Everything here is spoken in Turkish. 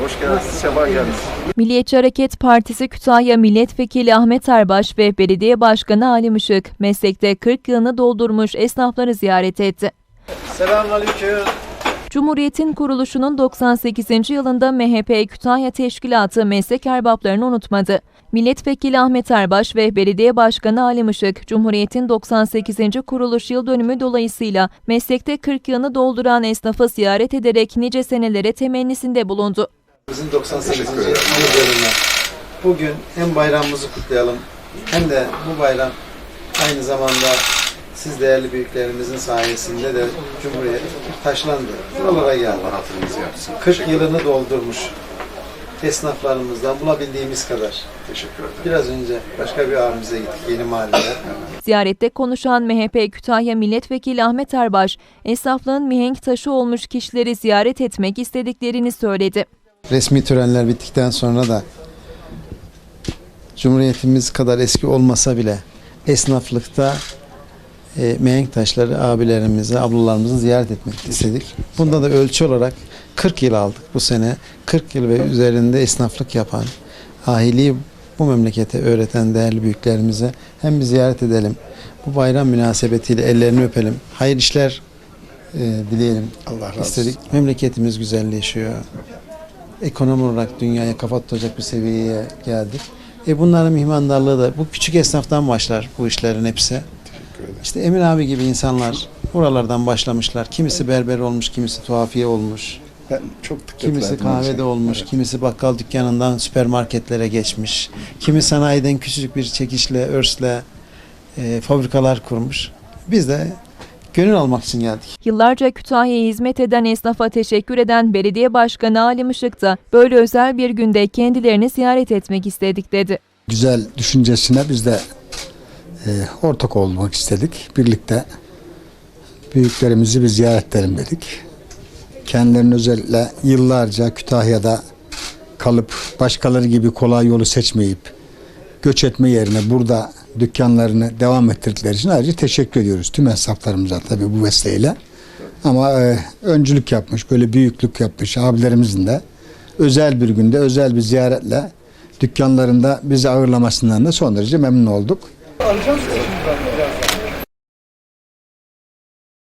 Hoş geldiniz, sefa geldiniz. Milliyetçi Hareket Partisi Kütahya Milletvekili Ahmet Erbaş ve Belediye Başkanı Ali Işık meslekte 40 yılını doldurmuş esnafları ziyaret etti. Selamünaleyküm. Cumhuriyet'in kuruluşunun 98. yılında MHP Kütahya Teşkilatı meslek erbaplarını unutmadı. Milletvekili Ahmet Erbaş ve Belediye Başkanı Ali Işık, Cumhuriyet'in 98. kuruluş yıl dönümü dolayısıyla meslekte 40 yılını dolduran esnafı ziyaret ederek nice senelere temennisinde bulundu. Bizim 98. yıl dönümü. Bugün hem bayramımızı kutlayalım hem de bu bayram aynı zamanda siz değerli büyüklerimizin sayesinde de Cumhuriyet taşlandı. Buralara geldi. Allah hatırınızı yapsın. 40 yılını doldurmuş esnaflarımızdan bulabildiğimiz kadar. Teşekkür ederim. Biraz önce başka bir abimize gittik yeni mahalleye. Ziyarette konuşan MHP Kütahya Milletvekili Ahmet Erbaş, esnaflığın mihenk taşı olmuş kişileri ziyaret etmek istediklerini söyledi. Resmi törenler bittikten sonra da Cumhuriyetimiz kadar eski olmasa bile esnaflıkta e, mihenk taşları abilerimizi, ablalarımızı ziyaret etmek istedik. Bunda da ölçü olarak 40 yıl aldık bu sene. 40 yıl ve üzerinde esnaflık yapan, ahiliği bu memlekete öğreten değerli büyüklerimize hem bir ziyaret edelim. Bu bayram münasebetiyle ellerini öpelim. Hayır işler e, dileyelim. Allah razı istedik. Memleketimiz güzelleşiyor. Ekonomi olarak dünyaya kafa tutacak bir seviyeye geldik. E bunların mihmandarlığı da bu küçük esnaftan başlar bu işlerin hepsi. İşte Emin abi gibi insanlar buralardan başlamışlar. Kimisi berber olmuş, kimisi tuhafiye olmuş, Ben çok dikkat kimisi verdim her kahvede şeye. olmuş, Evet. kimisi bakkal dükkanından süpermarketlere geçmiş, kimi sanayiden küçücük bir çekişle, örsle e, fabrikalar kurmuş. Biz de gönül almak için geldik. Yıllarca Kütahya'ya hizmet eden esnafa teşekkür eden Belediye Başkanı Ali Işık da böyle özel bir günde kendilerini ziyaret etmek istedik dedi. güzel düşüncesine biz de e, ortak olmak istedik. Birlikte büyüklerimizi bir ziyaret edelim dedik. Kendilerinin özellikle yıllarca Kütahya'da kalıp başkaları gibi kolay yolu seçmeyip göç etme yerine burada dükkanlarını devam ettirdikleri için ayrıca teşekkür ediyoruz tüm esnaflarımıza tabii bu vesileyle. Ama e, öncülük yapmış, böyle büyüklük yapmış abilerimizin de özel bir günde, özel bir ziyaretle dükkanlarında bizi ağırlamasından da son derece memnun olduk.